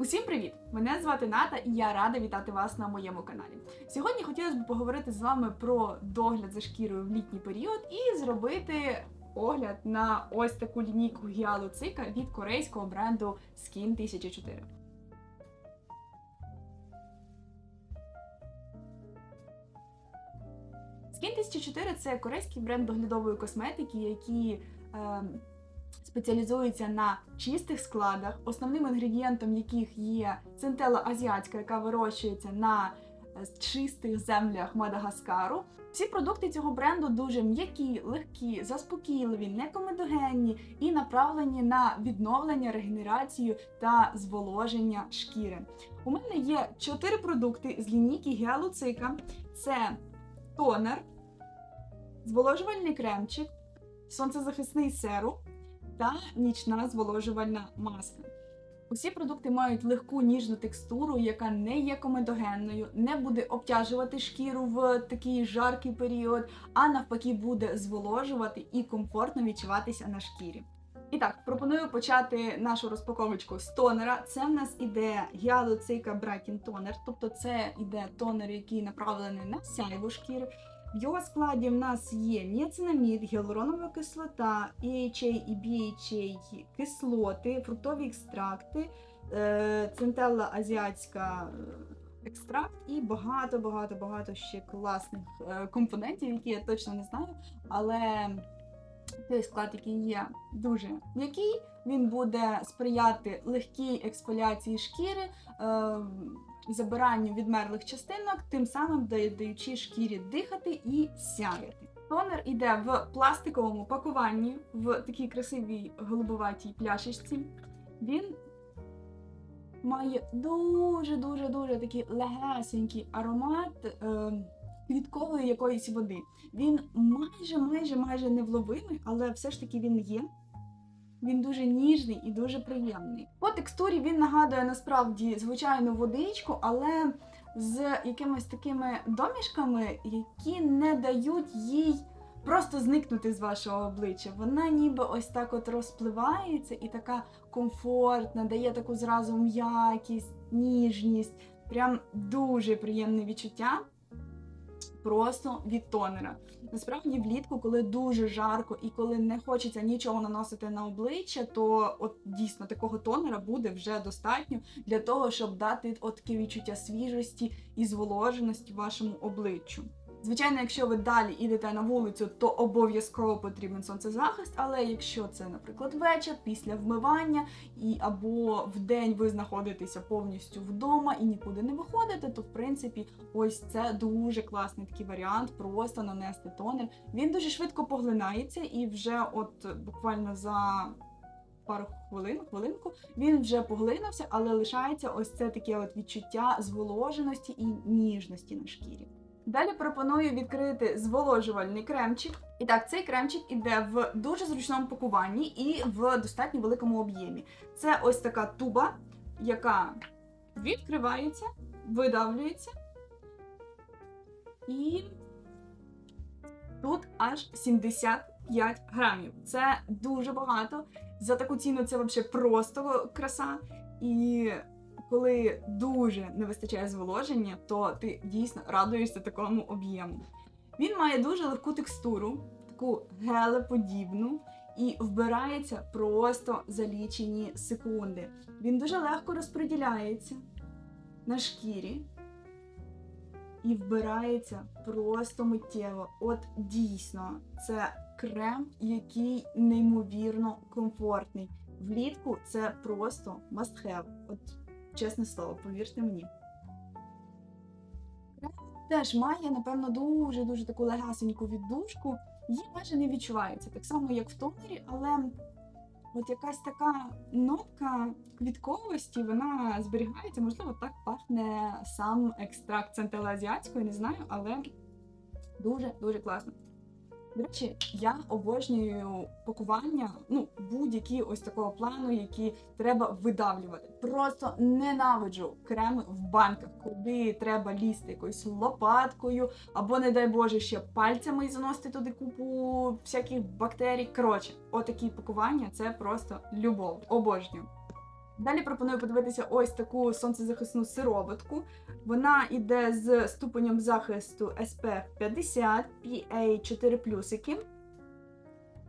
Усім привіт! Мене звати Ната, і я рада вітати вас на моєму каналі. Сьогодні хотілося б поговорити з вами про догляд за шкірою в літній період і зробити огляд на ось таку лінійку гіалуцика від корейського бренду Skin 1004. Skin 1004 це корейський бренд доглядової косметики, який е, спеціалізується на чистих складах, основним інгредієнтом яких є центела азіатська, яка вирощується на е, чистих землях Мадагаскару. Всі продукти цього бренду дуже м'які, легкі, заспокійливі, некомедогенні і направлені на відновлення, регенерацію та зволоження шкіри. У мене є чотири продукти з лінійки Гіалуцика. Це тонер, зволожувальний кремчик, сонцезахисний серум та нічна зволожувальна маска. Усі продукти мають легку ніжну текстуру, яка не є комедогенною, не буде обтяжувати шкіру в такий жаркий період, а навпаки буде зволожувати і комфортно відчуватися на шкірі. І так, пропоную почати нашу розпаковочку з тонера. Це в нас іде гіалуцика Брайтін тонер, тобто це іде тонер, який направлений на сяйву шкіри. В його складі в нас є ніацинамід, гіалуронова кислота, EHA і BHA кислоти, фруктові екстракти, е, центелла азіатська е, екстракт і багато-багато-багато ще класних е, компонентів, які я точно не знаю. Але той склад, який є дуже м'який, він буде сприяти легкій ексфоліації шкіри. Забиранню відмерлих частинок, тим самим даючи шкірі дихати і сяяти. Тонер іде в пластиковому пакуванні в такій красивій голубоватій пляшечці. Він має дуже-дуже дуже такий легесенький аромат е, квіткової якоїсь води. Він майже майже майже невловимий, але все ж таки він є. Він дуже ніжний і дуже приємний. По текстурі він нагадує насправді звичайну водичку, але з якимись такими домішками, які не дають їй просто зникнути з вашого обличчя. Вона ніби ось так от розпливається і така комфортна, дає таку зразу м'якість, ніжність. Прям дуже приємне відчуття. Просто від тонера. Насправді, влітку, коли дуже жарко і коли не хочеться нічого наносити на обличчя, то от дійсно такого тонера буде вже достатньо для того, щоб дати от таке відчуття свіжості і зволоженості вашому обличчю. Звичайно, якщо ви далі йдете на вулицю, то обов'язково потрібен сонцезахист, але якщо це, наприклад, вечір після вмивання, і або в день ви знаходитеся повністю вдома і нікуди не виходите, то в принципі ось це дуже класний такий варіант, просто нанести тонер. Він дуже швидко поглинається і вже от буквально за. Пару хвилин, хвилинку він вже поглинувся, але лишається ось це таке от відчуття зволоженості і ніжності на шкірі. Далі пропоную відкрити зволожувальний кремчик. І так, цей кремчик іде в дуже зручному пакуванні і в достатньо великому об'ємі. Це ось така туба, яка відкривається, видавлюється. І тут аж 75 грамів. Це дуже багато. За таку ціну це взагалі просто краса. І коли дуже не вистачає зволоження, то ти дійсно радуєшся такому об'єму. Він має дуже легку текстуру, таку гелеподібну, і вбирається просто за лічені секунди. Він дуже легко розподіляється на шкірі і вбирається просто миттєво. От дійсно, це крем, який неймовірно комфортний. Влітку це просто must have. От чесне слово, повірте мені. Теж має, напевно, дуже-дуже таку легасеньку віддушку. Її майже не відчувається, так само, як в тонері, але от якась така нотка квітковості, вона зберігається, можливо, так пахне сам екстракт центелазіатської, не знаю, але дуже-дуже класно. До речі, я обожнюю пакування, ну будь-які ось такого плану, які треба видавлювати. Просто ненавиджу креми в банках, куди треба лізти якоюсь лопаткою, або, не дай Боже, ще пальцями заносити туди купу всяких бактерій. Коротше, отакі пакування це просто любов. Обожнюю. Далі пропоную подивитися ось таку сонцезахисну сироватку. Вона йде з ступенем захисту SPF 50 PA 4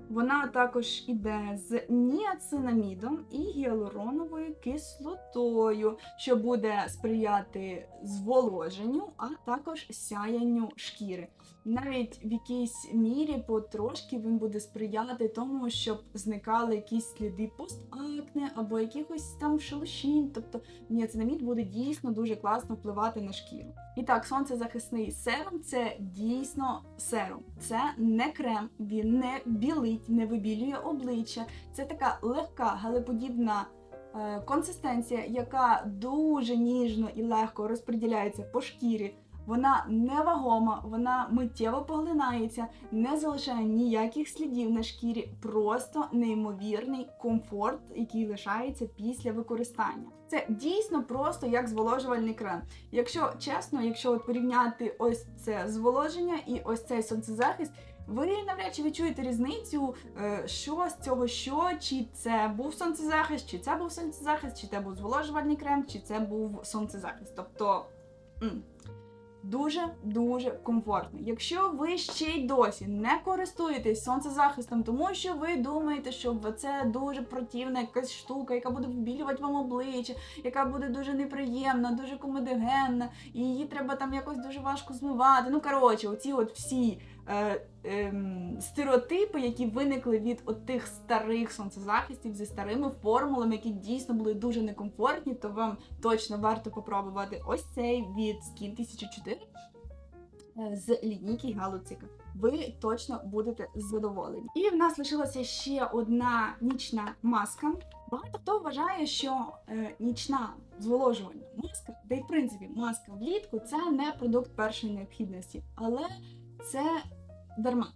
Вона також іде з ніацинамідом і гіалуроновою кислотою, що буде сприяти зволоженню, а також сяянню шкіри. Навіть в якійсь мірі потрошки він буде сприяти тому, щоб зникали якісь сліди постакне або якихось там шелушінь. Тобто ніацинамід буде дійсно дуже класно впливати на шкіру. І так, сонцезахисний серум це дійсно серум. Це не крем, він не білить, не вибілює обличчя. Це така легка, галеподібна е, консистенція, яка дуже ніжно і легко розподіляється по шкірі. Вона невагома, вона миттєво поглинається, не залишає ніяких слідів на шкірі, просто неймовірний комфорт, який лишається після використання. Це дійсно просто як зволожувальний крем. Якщо чесно, якщо от порівняти ось це зволоження і ось цей сонцезахист, ви навряд чи відчуєте різницю, е, що з цього що, чи це був сонцезахист, чи це був сонцезахист, чи це був зволожувальний крем, чи це був сонцезахист. Тобто. Дуже-дуже комфортно. Якщо ви ще й досі не користуєтесь сонцезахистом, тому що ви думаєте, що це дуже противна якась штука, яка буде вбілювати вам обличчя, яка буде дуже неприємна, дуже комедогенна, і її треба там якось дуже важко змивати. Ну коротше, оці от всі е, ем, стереотипи, які виникли від от тих старих сонцезахистів зі старими формулами, які дійсно були дуже некомфортні, то вам точно варто попробувати ось цей від Skin 1004 е, з лінійки Галуцика. Ви точно будете задоволені. І в нас лишилася ще одна нічна маска. Багато хто вважає, що е, нічна зволожувальна маска, де й в принципі маска влітку це не продукт першої необхідності, але це дарма.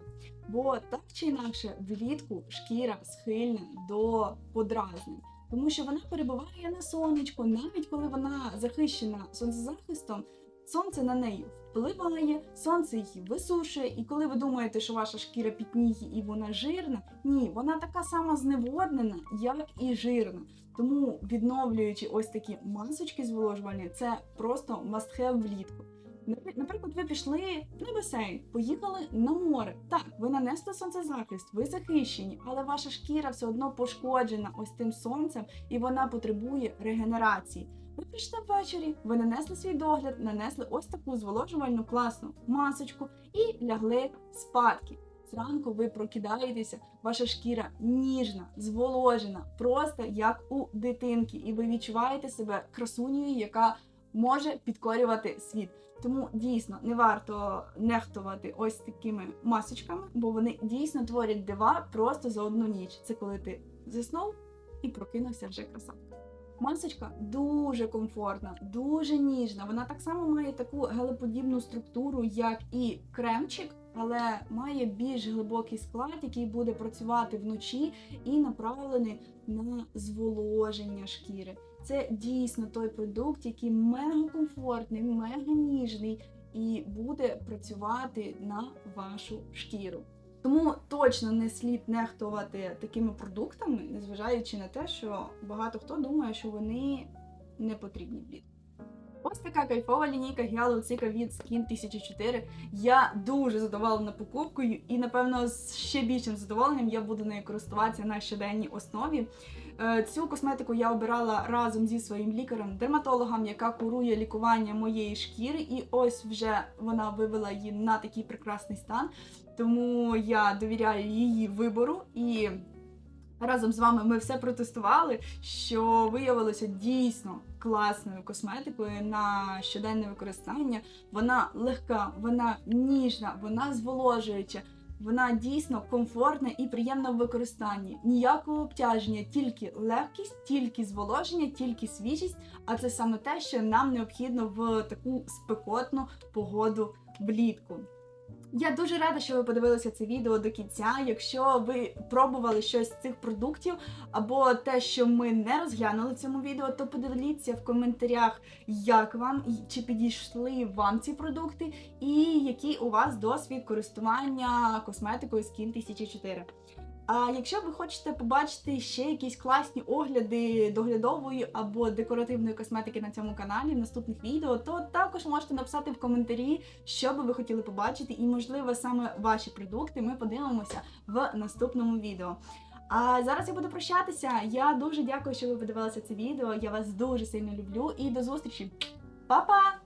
Бо так чи інакше влітку шкіра схильна до подразнень, тому що вона перебуває на сонечку, навіть коли вона захищена сонцезахистом, сонце на неї впливає, сонце її висушує, і коли ви думаєте, що ваша шкіра пітніє і вона жирна, ні, вона така сама зневоднена, як і жирна. Тому відновлюючи ось такі масочки зволожувальні, це просто have влітку. Напри- Наприклад, ви пішли на басейн, поїхали на море. Так, ви нанесли сонцезахист, ви захищені, але ваша шкіра все одно пошкоджена ось тим сонцем, і вона потребує регенерації. Ви прийшли ввечері, ви нанесли свій догляд, нанесли ось таку зволожувальну класну масочку і лягли спадки. Зранку ви прокидаєтеся, ваша шкіра ніжна, зволожена, просто як у дитинки, і ви відчуваєте себе красунею, яка може підкорювати світ. Тому дійсно не варто нехтувати ось такими масочками, бо вони дійсно творять дива просто за одну ніч. Це коли ти заснув і прокинувся вже красавка. Масочка дуже комфортна, дуже ніжна. Вона так само має таку гелеподібну структуру, як і кремчик, але має більш глибокий склад, який буде працювати вночі і направлений на зволоження шкіри. Це дійсно той продукт, який мега комфортний, мега ніжний і буде працювати на вашу шкіру. Тому точно не слід нехтувати такими продуктами, незважаючи на те, що багато хто думає, що вони не потрібні влітку. Ось така кайфова лінійка Гіалу Цика від Skin 1004. Я дуже задоволена покупкою, і напевно з ще більшим задоволенням я буду нею користуватися на щоденній основі. Е, Цю косметику я обирала разом зі своїм лікарем-дерматологом, яка курує лікування моєї шкіри, і ось вже вона вивела її на такий прекрасний стан. Тому я довіряю її вибору і. Разом з вами ми все протестували, що виявилося дійсно класною косметикою на щоденне використання. Вона легка, вона ніжна, вона зволожуюча, вона дійсно комфортна і приємна в використанні. Ніякого обтяження, тільки легкість, тільки зволоження, тільки свіжість. А це саме те, що нам необхідно в таку спекотну погоду влітку. Я дуже рада, що ви подивилися це відео до кінця. Якщо ви пробували щось з цих продуктів, або те, що ми не розглянули в цьому відео, то поділіться в коментарях, як вам чи підійшли вам ці продукти, і який у вас досвід користування косметикою Skin 1004. А якщо ви хочете побачити ще якісь класні огляди доглядової або декоративної косметики на цьому каналі в наступних відео, то також можете написати в коментарі, що би ви хотіли побачити, і можливо саме ваші продукти ми подивимося в наступному відео. А зараз я буду прощатися. Я дуже дякую, що ви подивилися це відео. Я вас дуже сильно люблю і до зустрічі. Па-па!